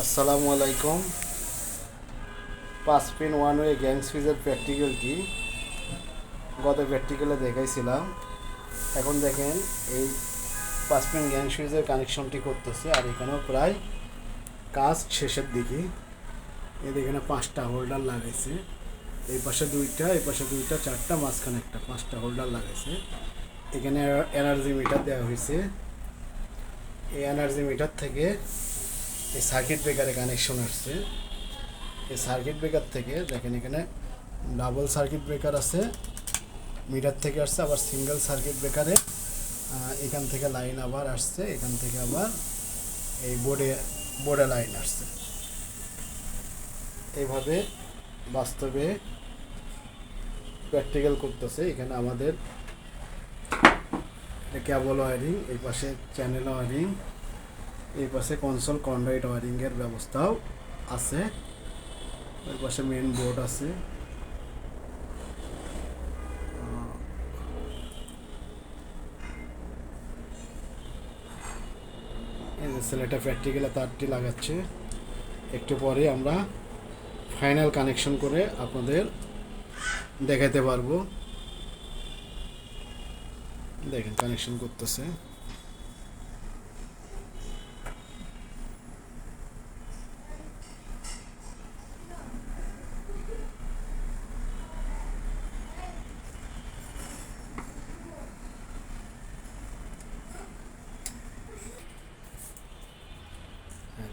আসসালামু আলাইকুম। পাঁচ পিন ওয়ান ওয়ে গ্যাংস ফিজের প্র্যাকটিক্যালটি গত প্র্যাকটিক্যালে দেখাইছিলাম। এখন দেখেন এই পাঁচ পিন গ্যাং সুইচের কানেকশনটি করতেছে আর এখানেও প্রায় কাজ শেষের দিকে। এই এখানে পাঁচটা হোল্ডার লাগাইছে। এই পাশে দুইটা, এই পাশে দুইটা, চারটা, মাঝখানে একটা পাঁচটা হোল্ডার লাগাইছে। এখানে এনার্জি মিটার দেওয়া হয়েছে। এই এনার্জি মিটার থেকে এই সার্কিট ব্রেকারে কানেকশন আসছে। এই সার্কিট ব্রেকার থেকে দেখেন এখানে ডাবল সার্কিট ব্রেকার আছে মিটার থেকে আসছে, আবার সিঙ্গেল সার্কিট ব্রেকারে এখান থেকে লাইন আবার আসছে, এখান থেকে আবার এই বোর্ডে বোর্ডে লাইন আসছে। এইভাবে বাস্তবে প্র্যাকটিক্যাল করতেছে। এখানে আমাদের কেবল ওয়ারিং এই পাশে চ্যানেল ওয়ারিং এই পাশে কনসোল কন্ডাইট ওয়ারিংয়ের ব্যবস্থাও আছে। ওই পাশে মেন বোর্ড আছে। ছেলেটা প্র্যাকটিক্যালে তারটি লাগাচ্ছে। একটু পরে আমরা ফাইনাল কানেকশন করে আপনাদের দেখাতে পারব। দেখেন কানেকশন করতেছে।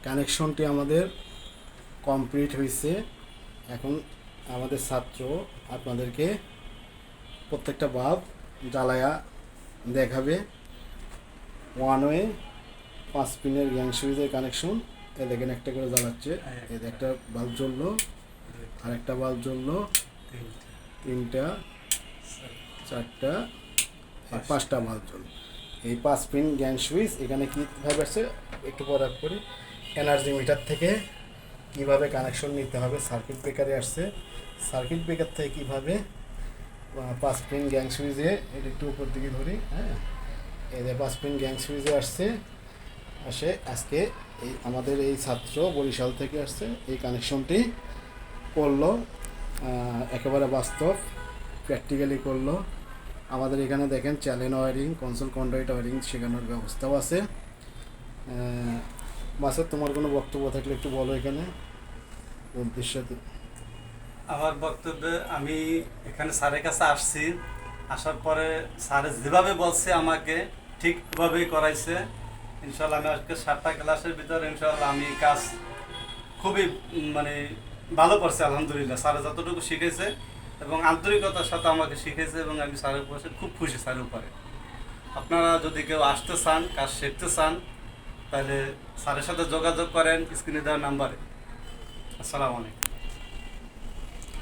কানেকশনটি আমাদের কমপ্লিট হয়েছে। এখন আমাদের ছাত্র আপনাদেরকে প্রত্যেকটা বাল্ব জ্বালায়া দেখাবে। ওয়ান ওয়ে পাঁচ পিনের গ্যাং সুইচের কানেকশন। এ দেখেন একটা করে জ্বালাচ্ছে। এতে একটা। বাল্ব জ্বললো। আর একটা বাল্ব জ্বললো। তিনটা চারটা আর পাঁচটা। বাল্ব জ্বললো। এই পাঁচ পিন গ্যাং সুইচ এখানে কীভাবে আসছে একটু পর করি। এনার্জি মিটার থেকে কীভাবে কানেকশন নিতে হবে? সার্কিট ব্রেকারে আসছে। সার্কিট ব্রেকার থেকে কীভাবে পাঁচ পিন গ্যাং সুইচে এটা একটু উপর দিকে ধরি হ্যাঁ? এদের পাঁচ পিন গ্যাং সুইচে আসছে, আসে, আজকে এই আমাদের এই ছাত্র বরিশাল থেকে আসছে। এই কানেকশনটি করল একেবারে বাস্তব প্র্যাকটিক্যালি করল। আমাদের এখানে দেখেন চ্যালেন ওয়ারিং কনসোল কন্ডাইট ওয়ারিং শেখানোর ব্যবস্থাও আছে। মাসের তোমার কোনো বক্তব্য থাকলে একটু বলো এখানে উদ্দেশ্য আমার বক্তব্যে আমি এখানে স্যারের কাছে আসছি, আসার পরে স্যার যেভাবে বলছে আমাকে ঠিকভাবেই করাইছে। ইনশাল্লাহ আমি আজকে সাতটা ক্লাসের ভিতরে ইনশাল্লাহ আমি কাজ খুবই মানে ভালো করছে, আলহামদুলিল্লাহ। স্যারে যতটুকু শিখেছে এবং আন্তরিকতার সাথে আমাকে শিখেছে এবং আমি স্যারের উপরে খুব খুশি স্যারের উপরে। আপনারা যদি কেউ আসতে চান, কাজ শিখতে চান তাহলে স্যারের সাথে যোগাযোগ করেন, স্ক্রিনে দেওয়ার নাম্বারে। আসসালামু আলাইকুম।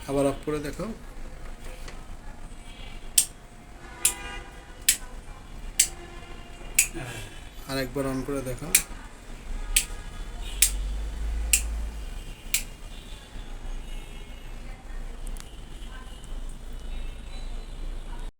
আবার অফ করে দেখো। আরেকবার অন করে দেখো।